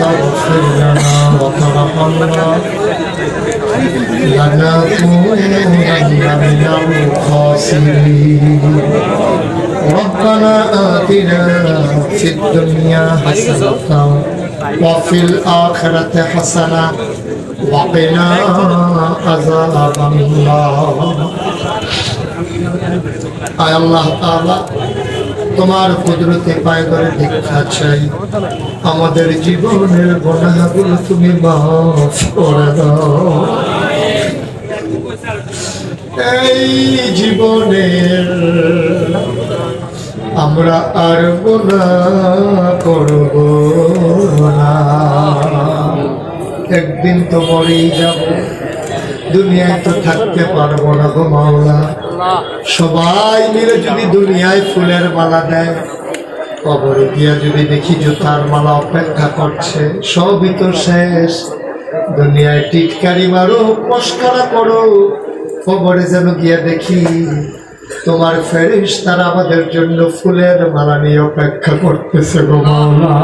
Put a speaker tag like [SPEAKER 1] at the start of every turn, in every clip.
[SPEAKER 1] لنا وترحمنا لنكونن من الخاسرين ربنا آتنا في الدنيا حسنة وفي الآخرة حسنة وقنا عذاب الله أي الله تعالى তোমার কুদরতে পায়ে ধরে দীক্ষা চাই আমাদের জীবনের গুনাহগুলো তুমি মাফ করে দাও। এই জীবনের আমরা আর গোনা করব না। একদিন তো মরেই যাব, দুনিয়ায় তো থাকতে পারব না গো মাওলা। সবাই মিলে যদি দুনিয়ায় ফুলের মালা দেয়, কবরে গিয়া যদি দেখি জুতার মালা অপেক্ষা করছে, সবই তো শেষ। দুনিয়ায় টিটকারি মারো, মস্করা করো, কবরে যেন গিয়া দেখি তোমার ফেরিস তারা আমাদের জন্য ফুলের মালা নিয়ে অপেক্ষা করতেছে গো মাওলা।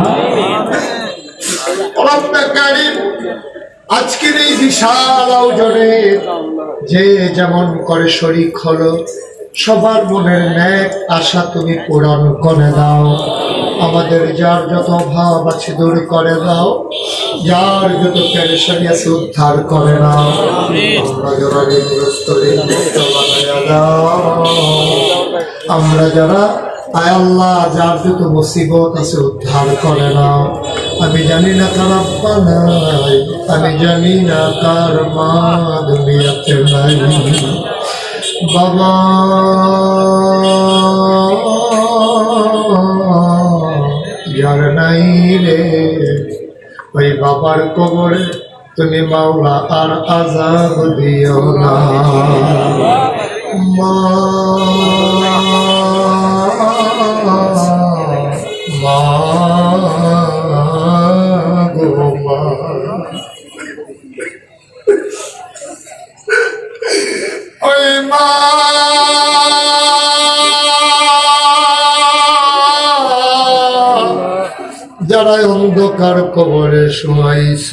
[SPEAKER 1] আজকের এই বিশাল আয়োজনে যে যেমন করে শরিক হলো, সবার মনের ন্যাক আশা তুমি পূরণ করে দাও। আমাদের যার যত অভাব আছে দূর করে দাও, যার যত পেরেশানি আছে উদ্ধার করে দাও। আমরা যারা আয় আল্লাহ, যার যত মুসিবত আছে উদ্ধার করে নাও। আমি জানি না আব্বা নাই, আমি জানি না কার মা দুনিয়াতে নাই। বাবা যার নাই রে। ওই বাবার কবরে তুমি মাওলা আর আজাব দিও না। মা অন্ধকার কবরে শোয়াইছ।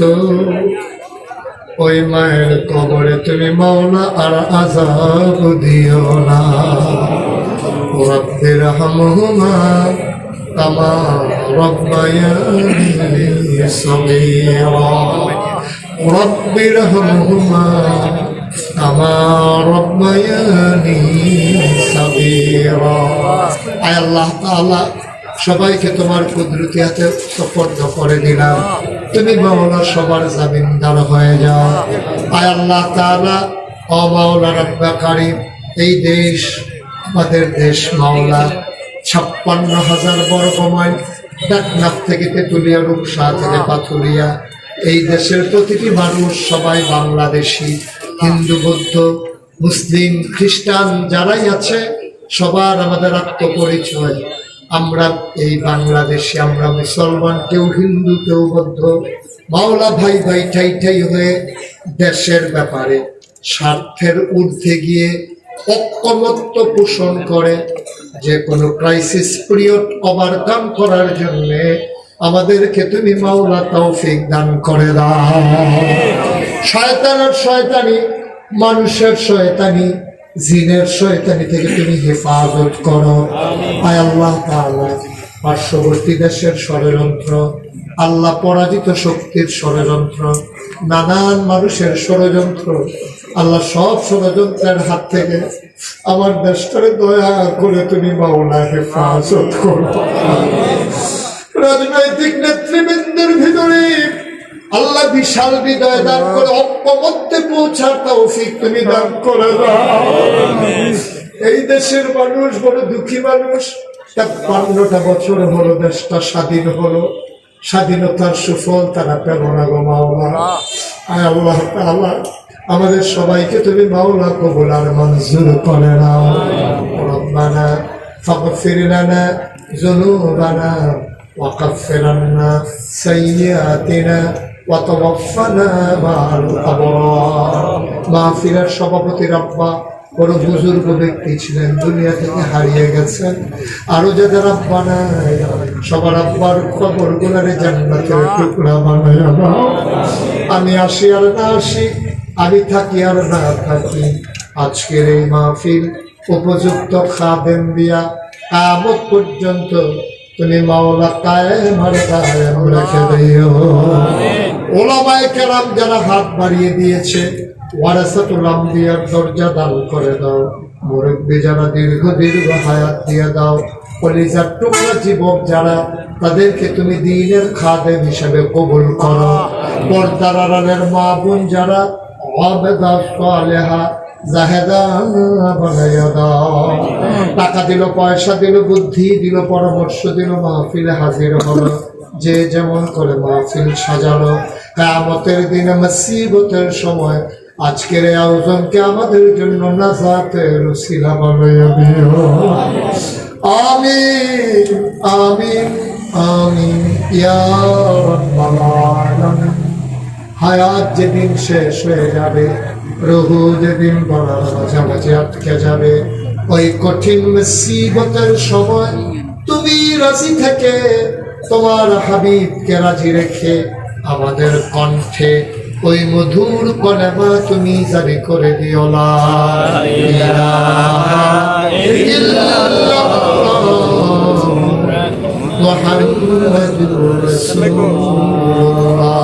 [SPEAKER 1] ওই মায়ের কবরে তুমি মাওনা আর আজাব দিও না। রব্বির হামহুমা আল্লাহ সবাইকে তোমার কুদরতি হাতে সপর্দ করে দিলাম। তুমি মাওলা সবার জামিনদার হয়ে যাও। আয় আল্লাহ তাআলা, ও মাওলা রব্বাকারী এই দেশ আমাদের দেশ মাওলা। ছাপ্পান্ন হাজার বর্গ মাইল ডাকনাথ থেকে তেতুলিয়া রূপসা থেকে পাথুরিয়া। এই দেশের প্রতিটি মানুষ সবাই বাংলাদেশি, হিন্দু, বৌদ্ধ, মুসলিম, খ্রিস্টান যারাই আছে, সবার আমাদের আত্মপরিচয়। আমরা এই বাংলাদেশে, আমরা মুসলমান, কেউ হিন্দু, কেউ বৌদ্ধ, মাওলা ভাই ভাই ঠাই ঠাই হয়ে দেশের ব্যাপারে স্বার্থের ঊর্ধ্বে গিয়ে অক্ষমত্ব পোষণ করে, যে কোনো ক্রাইসিস পিরিয়ড ওভারকাম করার জন্য আমাদেরকে তুমি মাওলা তৌফিক দান করে দাও। শয়তানের শয়তানি, মানুষের শয়তানি জিনের শয়তানি থেকে তুমি হেফাজত করো। আয় আল্লাহ তাআলা পার্শ্ববর্তী দেশের ষড়যন্ত্র আল্লাহ পরাজিত শক্তির ষড়যন্ত্র নানান মানুষের ষড়যন্ত্র আল্লাহ সব ষড়যন্ত্রের হাত থেকে আমার দেশটারে দয়া করে তুমি মাওলা হেফাজত করো। রাজনৈতিক নেতৃবৃন্দের ভিতরে আল্লাহ বিশাল বিদায় দান করে অপমধ্যে মধ্যে পৌঁছার তৌফিক তুমি দান করে এই দেশের মানুষ বড় দুঃখী মানুষ। বান্নটা বছর হলো, দেশটা স্বাধীন হলো। স্বাধীনতার সুফল তারা পেল না গো মাওলা। আল্লাহ আমাদের সবাইকে তুমি মাওলা কবুল আর মঞ্জুর করে নাও। রব্বানা ফাগফির লানা যুনুবানা ওয়াকাফির আন্না সাইয়্যাতিনা। মাহফিরার সভাপতি রাব্বা বড় বুজুর্গ ব্যক্তি ছিলেন, দুনিয়া থেকে হারিয়ে গেছেন। আরও যাদের আব্বা নাই, সবার আব্বার খবর গুলারে জান্নাতের আমি আসি আর না আসি, আমি থাকি আর না থাকি। আজকের এই মাহফিল উপযুক্ত খাদেন দিয়া আমত পর্যন্ত তুমি মাওলা কায়েম রেখে দিও। কেরাম যারা হাত বাড়িয়ে দিয়েছে দরজা দান করে দাও। মুরব্বী যারা দীর্ঘ দীর্ঘ হায়াত দিয়ে দাও, কলিজার টুকরা জীবক যারা তাদেরকে তুমি দিনের খাদেম হিসেবে কবুল করো। পর্দার আড়ালের মা বোন যারা আবেদা সালেহা জাহেদা বানাইয়া দাও। টাকা দিল, পয়সা দিল, বুদ্ধি দিল, পরামর্শ দিল, মাহফিলে হাজির হলো। যে যেমন করে মাহফিল সাজালো। কামতের দিনে মুসিবতের সময় আজকের এই আয়োজনকে আমাদের জন্য নাজাতের ইয়া রাব্বাল আলামিন। হায়াত যেদিন শেষ হয়ে যাবে, রহু যেদিন বলার মাঝামাঝি আটকে যাবে ওই কঠিন মুসিবতের সময় তুমি রাজি থেকে তোমার হাবিবকে রাজি রেখে আমাদের কণ্ঠে ওই মধুর কলেমা তুমি জারি করে দিও লা ইলাহা ইল্লাল্লাহ محمد رسول الله